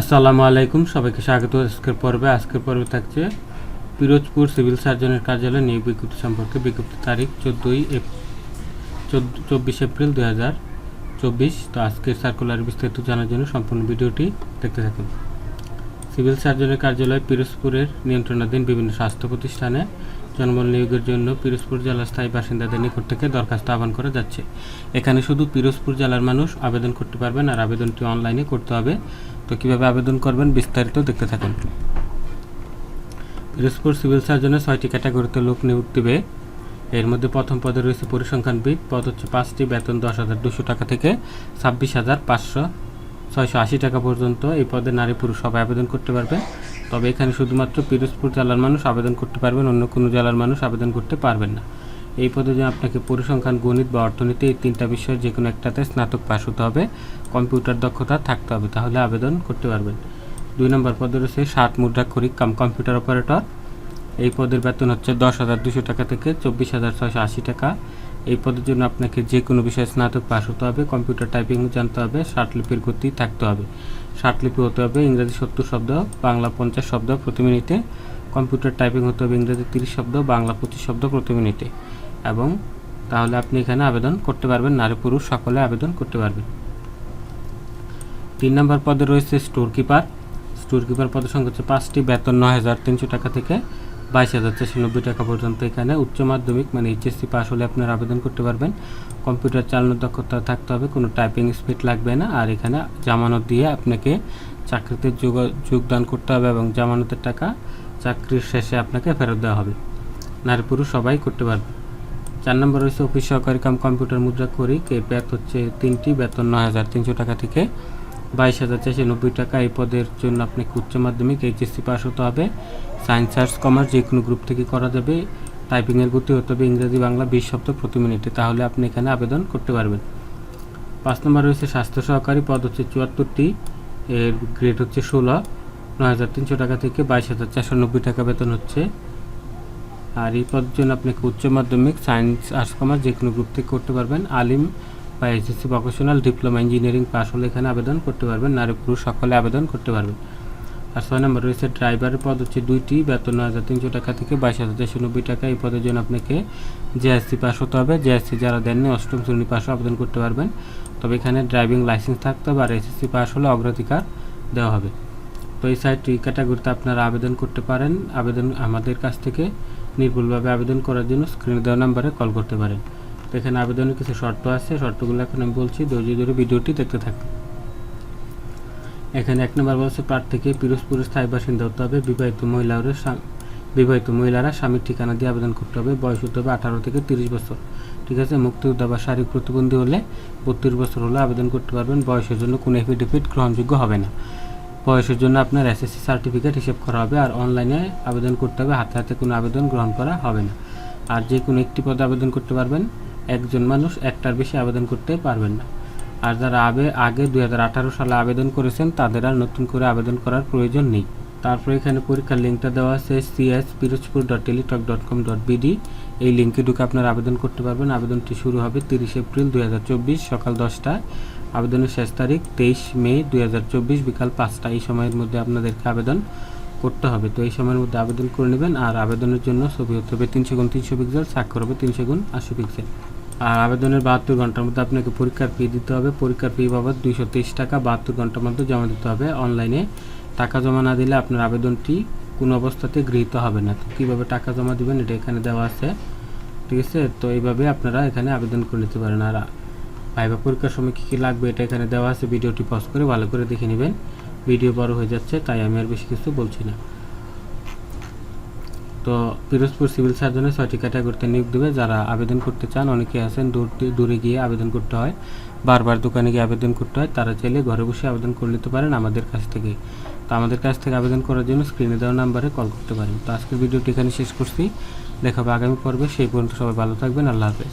আসসালামু আলাইকুম, সবাইকে স্বাগত। আজকের পর্বে আজকের পর্বে থাকছে পিরোজপুর সিভিল সার্জনের কার্যালয়ে নিয়োগ বিজ্ঞপ্তি সম্পর্কে বিজ্ঞপ্তি তারিখ চোদ্দোই চব্বিশ এপ্রিল দুই হাজার চব্বিশ। তো আজকের সার্কুলার বিস্তারিত জানার জন্য সম্পূর্ণ ভিডিওটি দেখতে থাকুন। সিভিল সার্জনের কার্যালয় পিরোজপুরের নিয়ন্ত্রণাধীন বিভিন্ন স্বাস্থ্য প্রতিষ্ঠানে জনবল নিয়োগের জন্য পিরোজপুর জেলার স্থায়ী বাসিন্দাদের নিকট থেকে দরখাস্ত আহ্বান করা যাচ্ছে। এখানে শুধু পিরোজপুর জেলার মানুষ আবেদন করতে পারবেন আর আবেদনটি অনলাইনে করতে হবে। তো কীভাবে আবেদন করবেন বিস্তারিত দেখতে থাকুন। পিরোজপুর সিভিল সার্জনে ছয়টি ক্যাটাগরিতে লোক নিয়োগ দেবে। এর মধ্যে প্রথম পদে রয়েছে পরিসংখ্যানবিদ, পদ হচ্ছে পাঁচটি, বেতন দশ হাজার দুশো টাকা থেকে ছাব্বিশ হাজার পাঁচশো ছয়শো আশি টাকা পর্যন্ত এই পদে নারী পুরুষ সবাই আবেদন করতে পারবে। তবে এখানে শুধুমাত্র পিরোজপুর জেলার মানুষ আবেদন করতে পারবেন, অন্য কোনো জেলার মানুষ আবেদন করতে পারবেন না। এই পদে জন্য আপনাকে পরিসংখ্যান, গণিত বা অর্থনীতি এই তিনটা বিষয়ের যে কোনো একটাতে স্নাতক পাশ হতে হবে, কম্পিউটার দক্ষতা থাকতে হবে, তাহলে আবেদন করতে পারবেন। দুই নম্বর পদে রয়েছে ষাট মুদ্রাক্ষরিক কাম কম্পিউটার অপারেটর। এই পদের বেতন হচ্ছে দশ হাজার দুশো টাকা থেকে চব্বিশ হাজার ছয়শো আশি টাকা। এই পদের জন্য আপনাকে যে কোনো বিষয়ে স্নাতক পাস হতে হবে, কম্পিউটার টাইপিং জানতে হবে লিপির গতি থাকতে হবে। লিপি হতে হবে ইংরেজি সত্তর শব্দ, বাংলা পঞ্চাশ শব্দ প্রতি মিনিটে। কম্পিউটার টাইপিং হতে হবে ইংরেজি তিরিশ শব্দ, বাংলা পঁচিশ শব্দ প্রতি মিনিটে এবং তাহলে আপনি এখানে আবেদন করতে পারবেন, নারী পুরুষ সকলে আবেদন করতে পারবেন। তিন নম্বর পদে রয়েছে স্টোর কিপার। স্টোর কিপার পদের সংখ্যা হচ্ছে পাঁচটি, বেতন নয় হাজার তিনশো টাকা থেকে বাইশ হাজার চারশো নব্বই টাকা পর্যন্ত। এখানে উচ্চ মাধ্যমিক মানে এইচএসসি পাস হলে আপনারা আবেদন করতে পারবেন। কম্পিউটার চালানোর দক্ষতা থাকতে হবে, কোনো টাইপিং স্পিড লাগবে না। আর এখানে জামানত দিয়ে আপনাকে চাকরিতে যোগ যোগদান করতে হবে এবং জামানতের টাকা চাকরির শেষে আপনাকে ফেরত দেওয়া হবে। নারী পুরুষ সবাই করতে পারবে। চার নম্বর রয়েছে অফিস সহকারী কাম কম্পিউটার মুদ্রা করি কে বেত হচ্ছে তিনটি, বেতন নয় হাজার তিনশো টাকা থেকে বাইশ হাজার চারশো নব্বই টাকা। এই পদের জন্য আপনাকে উচ্চ মাধ্যমিক, এইচএসসি পাস হতে হবে। সায়েন্স, আর্টস, কমার্স যে কোনো গ্রুপ থেকে করা যাবে। টাইপিংয়ের গতি হতে হবে ইংরেজি, বাংলা, বিশ শব্দ প্রতি মিনিটে। তাহলে আপনি এখানে আবেদন করতে পারবেন। পাঁচ নম্বর রয়েছে স্বাস্থ্য সহকারী, পদ হচ্ছে চুয়াত্তরটি। এর গ্রেড হচ্ছে ষোলো। নয় হাজার তিনশো টাকা থেকে বাইশ হাজার চারশো নব্বই টাকা বেতন হচ্ছে। আর এই পদের জন্য আপনাকে উচ্চ মাধ্যমিক, সায়েন্স, আর্টস, কমার্স যে কোনো গ্রুপ থেকে করতে পারবেন। আলিম বা SSC professional diploma engineering pass হলে এখানে আবেদন করতে পারবেন। নারী পুরুষ সকলে আবেদন করতে পারবেন। আর ছয় নম্বর রয়েছে ড্রাইভারের পদ হচ্ছে দুইটি বেতন নয় হাজার তিনশো টাকা থেকে বাইশ হাজার চারশো নব্বই টাকা। এই পদের জন্য আপনাকে জেএসসি পাস হতে হবে। জেএসসি যারা দেননি, অষ্টম শ্রেণি পাশও আবেদন করতে পারবেন। তবে এখানে ড্রাইভিং লাইসেন্স থাকতে হবে আর এসএসসি পাস হলে অগ্রাধিকার দেওয়া হবে। তো এই ক্যাটাগরিতে আপনারা আবেদন করতে পারেন। আবেদন আমাদের কাছ থেকে নির্ভুলভাবে আবেদন করার জন্য স্ক্রিনে দেওয়া নাম্বারে কল করতে পারেন। তো এখানে আবেদনের কিছু শর্ত আছে। শর্তগুলো এখন আমি বলছি, ধৈর্য ধরে ভিডিওটি দেখতে থাকুন। এখানে এক নম্বর বলছে, প্রার্থীকে পিরোজপুরের স্থায়ী বাসিন্দা হতে হবে। বিবাহিত মহিলাদের বিবাহিত মহিলারা স্বামীর ঠিকানা দিয়ে আবেদন করতে হবে। বয়স হতে হবে আঠারো থেকে তিরিশ বছর। ঠিক আছে? মুক্তিযোদ্ধা বা শারীরিক প্রতিবন্ধী হলে বত্রিশ বছর হলে আবেদন করতে পারবেন। বয়সের জন্য কোনো এফিডেভিট গ্রহণযোগ্য হবে না। বয়সের জন্য আপনার এসএসসি সার্টিফিকেট হিসেব করা হবে আর অনলাইনে আবেদন করতে হবে। হাতে হাতে কোনো আবেদন গ্রহণ করা হবে না। আর যে কোনো একটি পদে আবেদন করতে পারবেন। একজন মানুষ একটার বেশি আবেদন করতে পারবেন না। আর যারা আগে দু হাজার আঠারো সালে আবেদন করেছেন, তাদের আর নতুন করে আবেদন করার প্রয়োজন নেই। তারপর এখানে পরীক্ষার লিঙ্কটা দেওয়া আছে CS Pirojpur dot Teletalk dot com dot BD এই লিঙ্কে ঢুকে আপনারা আবেদন করতে পারবেন। আবেদনটি শুরু হবে তিরিশ এপ্রিল দুই হাজার চব্বিশ সকাল দশটায় আবেদনের শেষ তারিখ তেইশ মে দুই হাজার চব্বিশ বিকাল পাঁচটা। এই সময়ের মধ্যে আপনাদেরকে আবেদন করতে হবে। তো এই সময়ের মধ্যে আবেদন করে নেবেন আর আবেদনের জন্য ছবি হতে হবে তিনশো গুণ তিনশো পিক্সেল স্বাক্ষর হবে তিনশো গুণ আশি পিক্সেল আর আবেদনের বাহাত্তর ঘণ্টার মধ্যে আপনাকে পরীক্ষার ফি দিতে হবে। পরীক্ষার ফি বাবদ দুইশো তেইশ টাকা বাহাত্তর ঘণ্টার মধ্যে জমা দিতে হবে। অনলাইনে টাকা জমা না দিলে আপনার আবেদনটি কোনো অবস্থাতে গৃহীত হবে না। তো কীভাবে টাকা জমা দিবেন এটা এখানে দেওয়া আছে। ঠিক আছে? তো এইভাবে আপনারা এখানে আবেদন করে নিতে পারেন। আর ভাইবা পরীক্ষার সময় কী কী লাগবে এটা এখানে দেওয়া আছে। ভিডিওটি পজ করে ভালো করে দেখে নেবেন। ভিডিও বড় হয়ে যাচ্ছে, তাই আমি আর বেশি কিছু বলছি না। তো পিরোজপুর সিভিল সার্জনে ছয়টি ক্যাটাগরিতে নিয়োগ দেবে। যারা আবেদন করতে চান, অনেকে আছেন দূর, দূরে গিয়ে আবেদন করতে হয়। বারবার দোকানে গিয়ে আবেদন করতে হয়। তারা চাইলে ঘরে বসে আবেদন করে নিতে পারেন আমাদের কাছ থেকে। আমাদের কাছ থেকে আবেদন করার জন্য স্ক্রিনে দেওয়া নাম্বারে কল করতে পারেন। তো আজকের ভিডিওটি এখানে শেষ করছি। দেখাবো আগামী পর্বে। সেই পর্যন্ত সবাই ভালো থাকবেন। আল্লাহ হাফেজ।